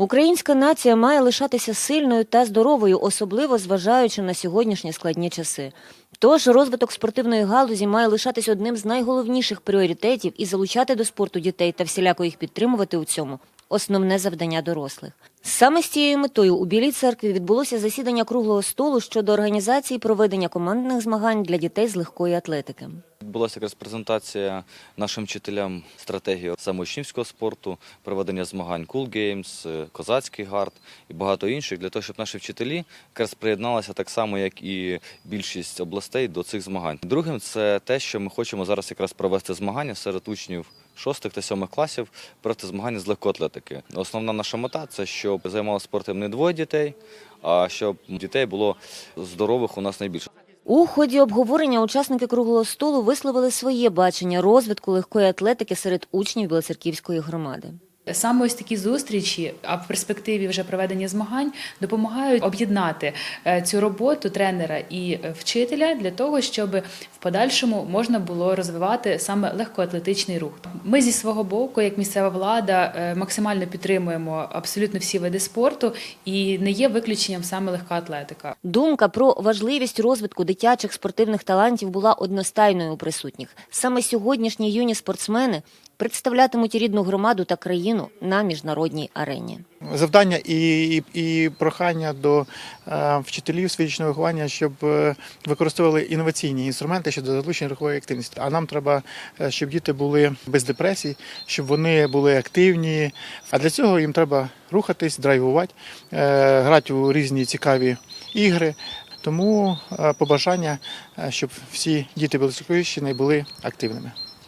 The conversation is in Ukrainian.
Українська нація має лишатися сильною та здоровою, особливо зважаючи на сьогоднішні складні часи. Тож розвиток спортивної галузі має лишатись одним з найголовніших пріоритетів і залучати до спорту дітей та всіляко їх підтримувати у цьому основне завдання дорослих. Саме з цією метою у Білій церкві відбулося засідання круглого столу щодо організації проведення командних змагань для дітей з легкої атлетики. Відбулася якраз презентація нашим вчителям стратегії саме учнівського спорту, проведення змагань Cool Games, е, Козацький гард і багато інших, для того, щоб наші вчителі якраз приєдналися так само, як і більшість областей до цих змагань. Другим це те, що ми хочемо зараз якраз провести змагання серед учнів. Шостих та сьомих класів провести змагання з легкоатлетики. Основна наша мета це щоб займалося спортом не двоє дітей, а щоб дітей було здорових у нас найбільше. У ході обговорення учасники круглого столу висловили своє бачення розвитку легкої атлетики серед учнів Білоцерківської громади. Саме ось такі зустрічі, а в перспективі вже проведення змагань допомагають об'єднати е, цю роботу тренера і е, вчителя для того, щоб в подальшому можна було розвивати саме легкоатлетичний рух. Ми зі свого боку, як місцева влада, е, максимально підтримуємо абсолютно всі види спорту і не є виключенням саме легка атлетика. Думка про важливість розвитку дитячих спортивних талантів була одностайною у присутніх. Саме сьогоднішні юні спортсмени представлятимуть рідну громаду та країну на міжнародній арені. завдання і, і, і прохання до е, вчителів з фізичного виховання, щоб е, використовували інноваційні інструменти щодо залучення рухової активності. А нам треба, е, щоб діти були без депресій, щоб вони були активні. А для цього їм треба рухатись, драйвувати, е, грати у різні цікаві ігри. Тому е, побажання, щоб всі діти Білоцерківщини були активними.